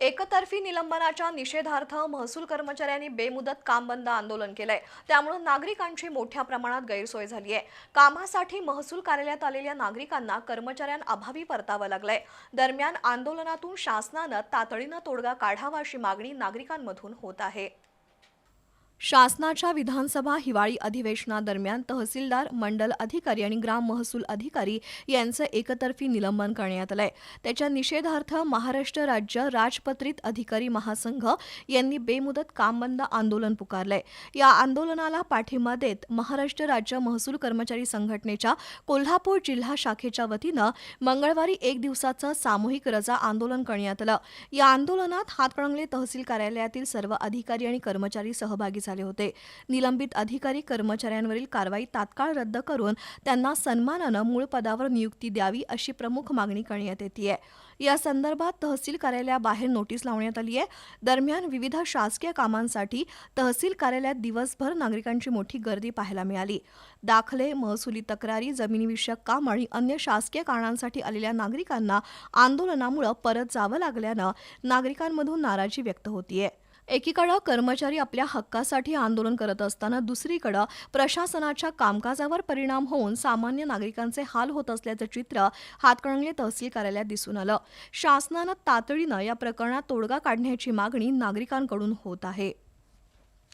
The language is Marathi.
एकतर्फी निलंबनाच्या निषेधार्थ महसूल कर्मचाऱ्यांनी बेमुदत काम बंद आंदोलन केलंय. त्यामुळे नागरिकांची मोठ्या प्रमाणात गैरसोय झाली आहे कामासाठी महसूल कार्यालयात आलेल्या नागरिकांना कर्मचाऱ्यांअभावी परतावं लागलंय. दरम्यान आंदोलनातून शासनानं तातडीनं तोडगा काढावा अशी मागणी नागरिकांमधून होत आहे. शासनाच्या विधानसभा हिवाळी अधिवेशनादरम्यान तहसीलदार मंडल अधिकारी आणि ग्राम महसूल अधिकारी यांचं एकतर्फी निलंबन करण्यात आलंय. त्याच्या निषेधार्थ महाराष्ट्र राज्य राजपत्रित अधिकारी महासंघ यांनी बेमुदत काम बंद आंदोलन पुकारलंय. या आंदोलनाला पाठिंबा देत महाराष्ट्र राज्य महसूल कर्मचारी संघटनेच्या कोल्हापूर जिल्हा शाखेच्या वतीनं मंगळवारी एक दिवसाचं सामूहिक रजा आंदोलन करण्यात आलं. या आंदोलनात हातकणंगले तहसील कार्यालयातील सर्व अधिकारी आणि कर्मचारी सहभागी झाले होते. निलंबित अधिकारी कर्मचाऱ्यांवरील कारवाई तात्काळ रद्द करून त्यांना सन्मानानं मूळ पदावर नियुक्ती द्यावी अशी प्रमुख मागणी करण्यात येते या संदर्भात तहसील कार्यालयाबाहेर नोटीस लावण्यात आली आहे. दरम्यान विविध शासकीय कामांसाठी तहसील कार्यालयात दिवसभर नागरिकांची मोठी गर्दी पाहायला मिळाली. दाखले महसुली तक्रारी जमिनीविषयक काम आणि अन्य शासकीय कारणांसाठी आलेल्या नागरिकांना आंदोलनामुळे परत जावं लागल्यानं नागरिकांमधून नाराजी व्यक्त होतीये. एकीकडं कर्मचारी आपल्या हक्कासाठी आंदोलन करत असताना दुसरीकडं प्रशासनाच्या कामकाजावर परिणाम होऊन सामान्य नागरिकांचे हाल होत असल्याचं चित्र हातकणंगले तहसील कार्यालयात दिसून आलं. शासनानं तातडीनं या प्रकरणात तोडगा काढण्याची मागणी नागरिकांकडून होत आहे.